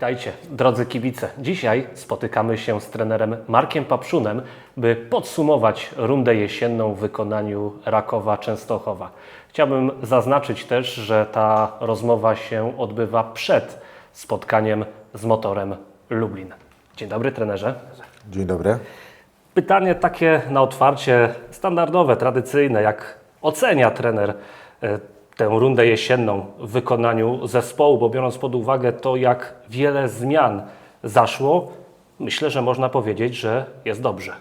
Witajcie, drodzy kibice. Dzisiaj spotykamy się z trenerem Markiem Papszunem, by podsumować rundę jesienną w wykonaniu Rakowa Częstochowa. Chciałbym zaznaczyć też, że ta rozmowa się odbywa przed spotkaniem z motorem Lublin. Dzień dobry, trenerze. Dzień dobry. Pytanie takie na otwarcie, standardowe, tradycyjne. Jak ocenia trener e, tę rundę jesienną w wykonaniu zespołu, bo biorąc pod uwagę to, jak wiele zmian zaszło, myślę, że można powiedzieć, że jest dobrze.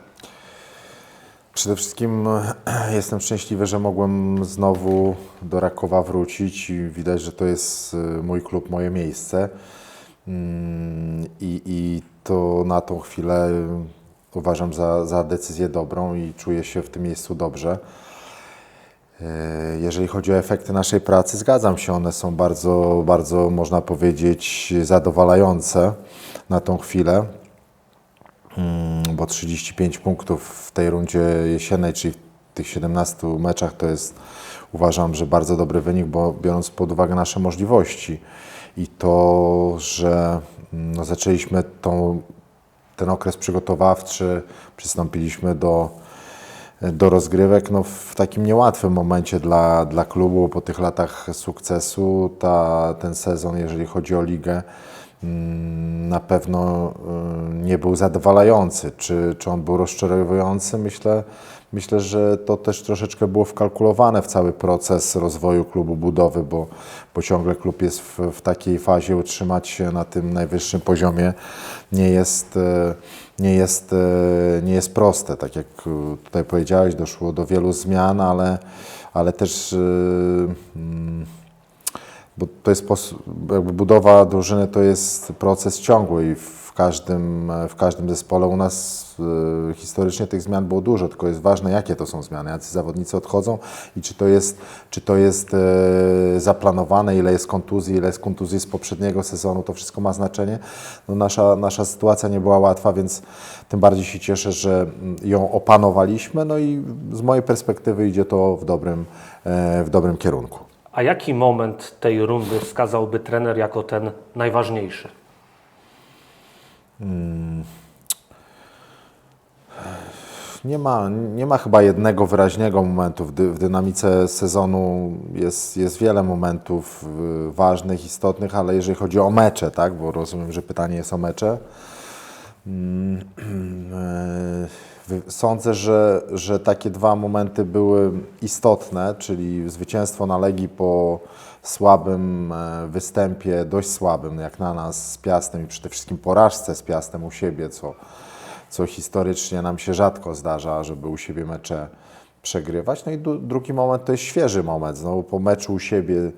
Przede wszystkim e, jestem szczęśliwy, że mogłem znowu do Rakowa wrócić i widać, że to jest e, mój klub, moje miejsce. Mm, I, i to na tą chwilę e, uważam za, za decyzję dobrą i czuję się w tym miejscu dobrze. E, Jeżeli chodzi o efekty naszej pracy, zgadzam się, one są bardzo, bardzo, można powiedzieć, zadowalające na tą chwilę. Mm, bo 35 punktów w tej rundzie jesiennej, czyli w tych 17 meczach, to jest uważam, że bardzo dobry wynik, bo biorąc pod uwagę nasze możliwości i to, że mm, no, zaczęliśmy tą, ten okres przygotowawczy, przystąpiliśmy do, do rozgrywek no, w takim niełatwym momencie dla, dla klubu po tych latach sukcesu. Ta, ten sezon, jeżeli chodzi o ligę, mm, na pewno y, nie był zadowalający. Czy, czy on był rozczarowujący? Myślę, myślę, że to też troszeczkę było wkalkulowane w cały proces rozwoju klubu budowy, bo, bo ciągle klub jest w, w takiej fazie utrzymać się na tym najwyższym poziomie nie jest, e, nie jest, e, nie jest proste. Tak jak e, tutaj powiedziałeś, doszło do wielu zmian, ale, ale też mm, bo to jest jakby budowa drużyny to jest proces ciągły i w każdym, w każdym zespole u nas e, historycznie tych zmian było dużo, tylko jest ważne jakie to są zmiany, jacy zawodnicy odchodzą i czy to jest, czy to jest e, zaplanowane, ile jest kontuzji, ile jest kontuzji z poprzedniego sezonu, to wszystko ma znaczenie. No nasza, nasza sytuacja nie była łatwa, więc tym bardziej się cieszę, że mm, ją opanowaliśmy, no i z mojej perspektywy idzie to w dobrym, e, w dobrym kierunku. A jaki moment tej rundy wskazałby trener jako ten najważniejszy? Nie ma, nie ma chyba jednego wyraźnego momentu. W, dy, w dynamice sezonu jest, jest wiele momentów y, ważnych, istotnych, ale jeżeli chodzi o mecze, tak, bo rozumiem, że pytanie jest o mecze, mm, e, sądzę, że, że takie dwa momenty były istotne, czyli zwycięstwo na Legii po słabym e, występie, dość słabym jak na nas z Piastem i przede wszystkim porażce z Piastem u siebie, co co historycznie nam się rzadko zdarza, żeby u siebie mecze przegrywać. No i drugi moment to jest świeży moment. Znowu po meczu u siebie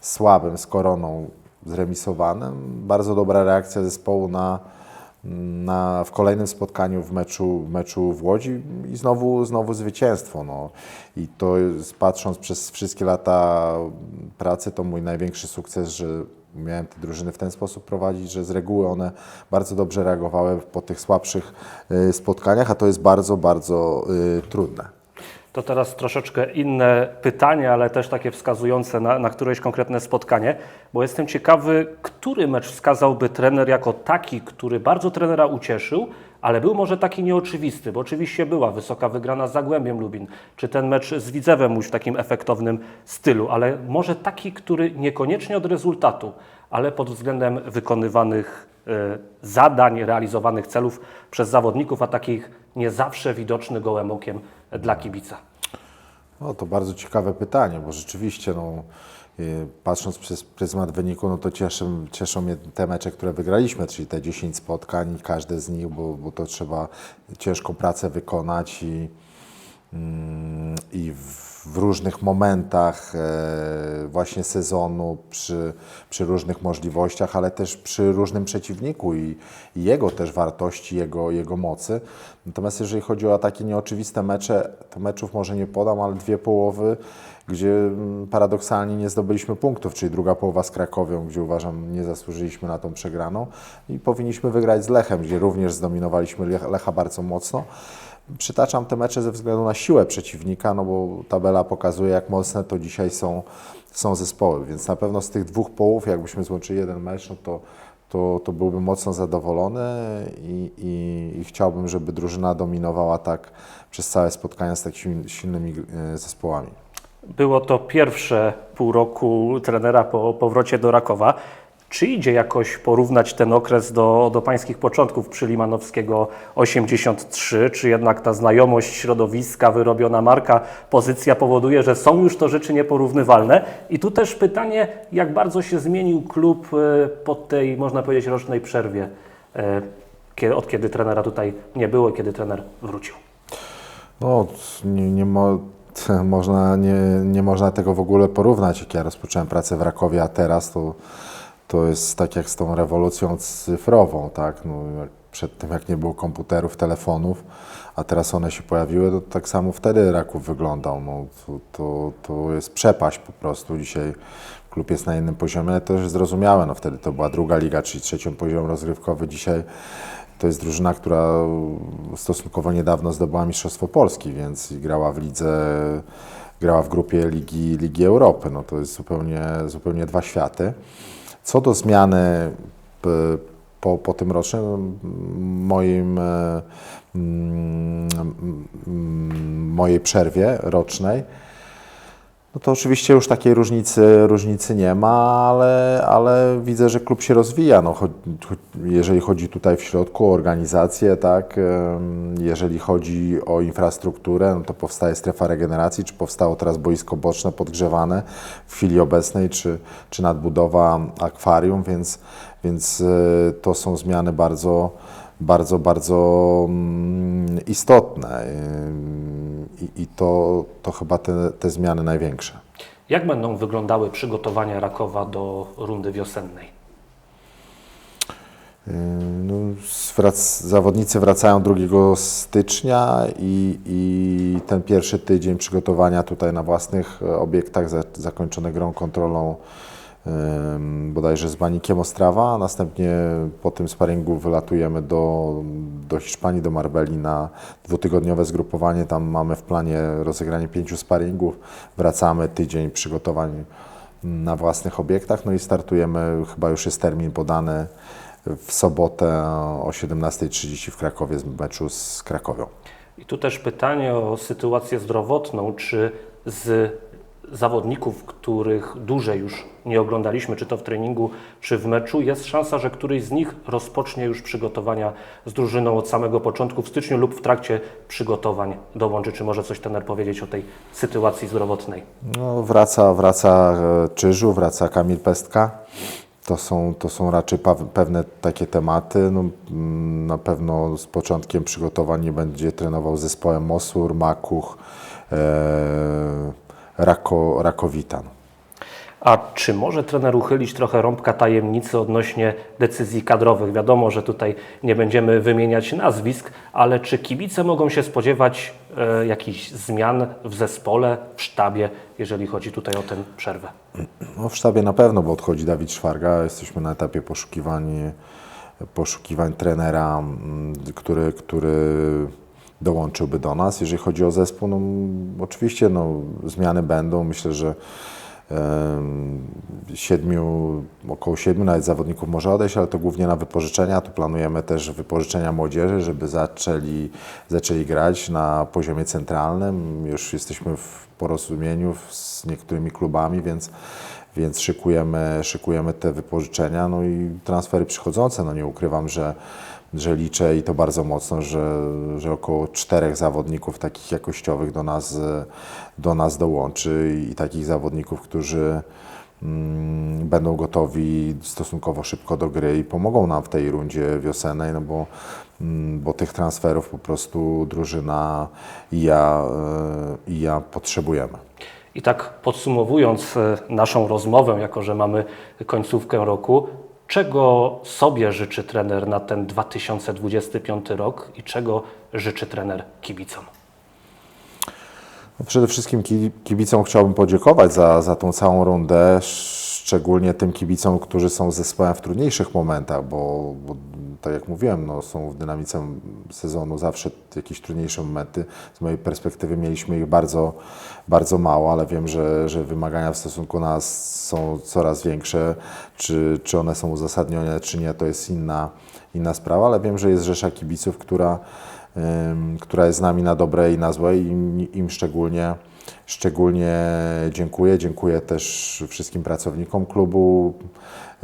słabym z koroną zremisowanym. Bardzo dobra reakcja zespołu na, na, w kolejnym spotkaniu w meczu, w meczu w Łodzi i znowu, znowu zwycięstwo. No. I to jest, patrząc przez wszystkie lata pracy, to mój największy sukces, że Miałem te drużyny w ten sposób prowadzić, że z reguły one bardzo dobrze reagowały po tych słabszych y, spotkaniach, a to jest bardzo, bardzo y, trudne. To teraz troszeczkę inne pytanie, ale też takie wskazujące na, na któreś konkretne spotkanie, bo jestem ciekawy, który mecz wskazałby trener jako taki, który bardzo trenera ucieszył, ale był może taki nieoczywisty, bo oczywiście była wysoka wygrana z Zagłębiem Lubin, czy ten mecz z Widzewem już w takim efektownym stylu, ale może taki, który niekoniecznie od rezultatu, ale pod względem wykonywanych e, zadań, realizowanych celów przez zawodników, a takich nie zawsze widoczny gołym okiem dla kibica. No to bardzo ciekawe pytanie, bo rzeczywiście, no, patrząc przez pryzmat wyniku, no to cieszą, cieszą mnie te mecze, które wygraliśmy, czyli te 10 spotkań, każde z nich, bo, bo to trzeba ciężką pracę wykonać i, mm, i w, w różnych momentach e, właśnie sezonu, przy, przy różnych możliwościach, ale też przy różnym przeciwniku i, i jego też wartości, jego, jego mocy. Natomiast jeżeli chodzi o takie nieoczywiste mecze, to meczów może nie podam, ale dwie połowy, gdzie mm, paradoksalnie nie zdobyliśmy punktów, czyli druga połowa z Krakowią, gdzie uważam nie zasłużyliśmy na tą przegraną i powinniśmy wygrać z Lechem, gdzie również zdominowaliśmy Lech- Lecha bardzo mocno. Przytaczam te mecze ze względu na siłę przeciwnika, no bo tabela pokazuje, jak mocne to dzisiaj są, są zespoły, więc na pewno z tych dwóch połów, jakbyśmy złączyli jeden mecz, no to, to, to byłbym mocno zadowolony i, i, i chciałbym, żeby drużyna dominowała tak przez całe spotkania z takimi silnymi e, zespołami. Było to pierwsze pół roku trenera po powrocie do Rakowa. Czy idzie jakoś porównać ten okres do, do pańskich początków przy Limanowskiego 83, czy jednak ta znajomość środowiska, wyrobiona marka, pozycja powoduje, że są już to rzeczy nieporównywalne? I tu też pytanie, jak bardzo się zmienił klub e, po tej, można powiedzieć, rocznej przerwie, e, od kiedy trenera tutaj nie było kiedy trener wrócił? No, nie, nie, mo, można, nie, nie można tego w ogóle porównać. Jak ja rozpocząłem pracę w Rakowie, a teraz to, to jest tak jak z tą rewolucją cyfrową, tak? No, przed tym, jak nie było komputerów, telefonów, a teraz one się pojawiły, to tak samo wtedy Raków wyglądał. No, to, to, to jest przepaść po prostu. Dzisiaj klub jest na innym poziomie, ale to już zrozumiałe. No, wtedy to była druga liga, czyli trzeci poziom rozgrywkowy. Dzisiaj to jest drużyna, która stosunkowo niedawno zdobyła Mistrzostwo Polski, więc grała w lidze, grała w grupie Ligi, Ligi Europy. No to jest zupełnie, zupełnie dwa światy. Co do zmiany po, po tym rocznym, moim, e, mojej przerwie rocznej, no to oczywiście już takiej różnicy, różnicy nie ma, ale, ale widzę, że klub się rozwija. No, cho, jeżeli chodzi tutaj w środku o organizację, tak, jeżeli chodzi o infrastrukturę, no to powstaje strefa regeneracji, czy powstało teraz boisko boczne podgrzewane w chwili obecnej, czy, czy nadbudowa akwarium, więc, więc e, to są zmiany bardzo, bardzo, bardzo mm, istotne. I, i to, to chyba te, te zmiany największe. Jak będą wyglądały przygotowania Rakowa do rundy wiosennej? No, zwrac, zawodnicy wracają 2 stycznia i, i ten pierwszy tydzień przygotowania tutaj na własnych obiektach za, zakończony grą kontrolną ym, bodajże z Banikiem Ostrawa, a następnie po tym sparingu wylatujemy do, do Hiszpanii, do Marbeli na dwutygodniowe zgrupowanie. Tam mamy w planie rozegranie pięciu sparingów. Wracamy tydzień przygotowań na własnych obiektach, no i startujemy, chyba już jest termin podany w sobotę o 17.30 w Krakowie z meczu z Krakowią. I tu też pytanie o sytuację zdrowotną. Czy z zawodników, których dłużej już nie oglądaliśmy, czy to w treningu, czy w meczu, jest szansa, że któryś z nich rozpocznie już przygotowania z drużyną od samego początku w styczniu lub w trakcie przygotowań dołączy? Czy może coś trener powiedzieć o tej sytuacji zdrowotnej? No, wraca, wraca e, Czyżu, wraca Kamil Pestka. To są, to są raczej pewne takie tematy. No, mm, na pewno z początkiem przygotowań nie będzie trenował zespołem Mosur, Makuch, e, Rako, Rakowitan. A czy może trener uchylić trochę rąbka tajemnicy odnośnie decyzji kadrowych? Wiadomo, że tutaj nie będziemy wymieniać nazwisk, ale czy kibice mogą się spodziewać e, jakichś zmian w zespole, w sztabie, jeżeli chodzi tutaj o tę przerwę? No, w sztabie na pewno, bo odchodzi Dawid Szwarga. Jesteśmy na etapie poszukiwań, poszukiwań trenera, mm, który, który dołączyłby do nas. Jeżeli chodzi o zespół, no, oczywiście no, zmiany będą. Myślę, że siedmiu, około siedmiu nawet zawodników może odejść, ale to głównie na wypożyczenia. Tu planujemy też wypożyczenia młodzieży, żeby zaczęli, zaczęli grać na poziomie centralnym. Już jesteśmy w porozumieniu z niektórymi klubami, więc, więc szykujemy, szykujemy te wypożyczenia. No i transfery przychodzące. No nie ukrywam, że że liczę i to bardzo mocno, że, że około czterech zawodników takich jakościowych do nas, e, do nas dołączy i takich zawodników, którzy mm, będą gotowi stosunkowo szybko do gry i pomogą nam w tej rundzie wiosennej, no bo, mm, bo tych transferów po prostu drużyna i ja, e, i ja potrzebujemy. I tak podsumowując e, naszą rozmowę, jako że mamy końcówkę roku, czego sobie życzy trener na ten 2025 rok i czego życzy trener kibicom? No przede wszystkim ki- kibicom chciałbym podziękować za, za tą całą rundę, szczególnie tym kibicom, którzy są zespołem w trudniejszych momentach, bo, bo tak jak mówiłem, no, są w dynamice sezonu zawsze jakieś trudniejsze momenty. Z mojej perspektywy mieliśmy ich bardzo, bardzo mało, ale wiem, że, że wymagania w stosunku do nas są coraz większe. Czy, czy one są uzasadnione, czy nie, to jest inna, inna sprawa, ale wiem, że jest rzesza kibiców, która, ym, która jest z nami na dobre i na złe i im szczególnie, szczególnie dziękuję. Dziękuję też wszystkim pracownikom klubu,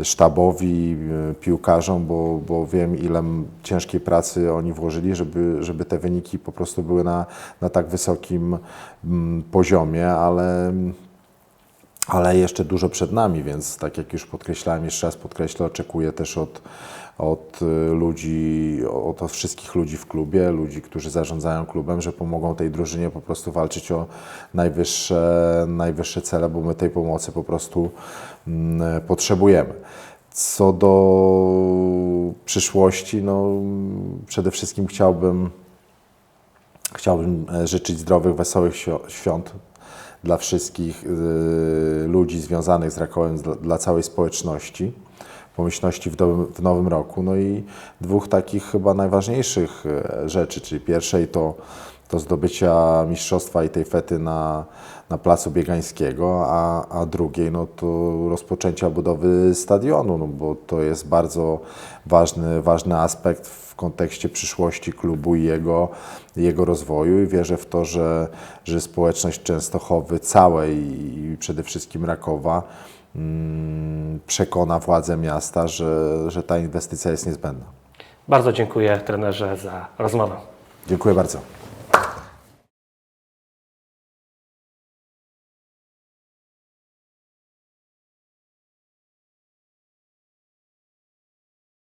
sztabowi, y, piłkarzom, bo, bo wiem, ile ciężkiej pracy oni włożyli, żeby, żeby te wyniki po prostu były na, na tak wysokim poziomie, ale ale jeszcze dużo przed nami, więc tak jak już podkreślałem, jeszcze raz podkreślę, oczekuję też od, od y, ludzi, od, wszystkich ludzi w klubie, ludzi, którzy zarządzają klubem, że pomogą tej drużynie po prostu walczyć o najwyższe, najwyższe cele, bo my tej pomocy po prostu mm, potrzebujemy. Co do przyszłości, no przede wszystkim chciałbym Chciałbym e, życzyć zdrowych, wesołych świ- świąt dla wszystkich y, ludzi związanych z Rakowem, dla, dla całej społeczności, pomyślności w, nowym- w nowym roku. No i dwóch takich chyba najważniejszych e, rzeczy, czyli pierwszej to, to zdobycia mistrzostwa i tej fety na, na Placu Biegańskiego, a, a drugiej no to rozpoczęcia budowy stadionu, no bo to jest bardzo ważny, ważny aspekt w kontekście przyszłości klubu i jego, jego rozwoju i wierzę w to, że, że społeczność Częstochowy całej i przede wszystkim Rakowa przekona władze miasta, że, że ta inwestycja jest niezbędna. Bardzo dziękuję trenerze za rozmowę. Dziękuję bardzo.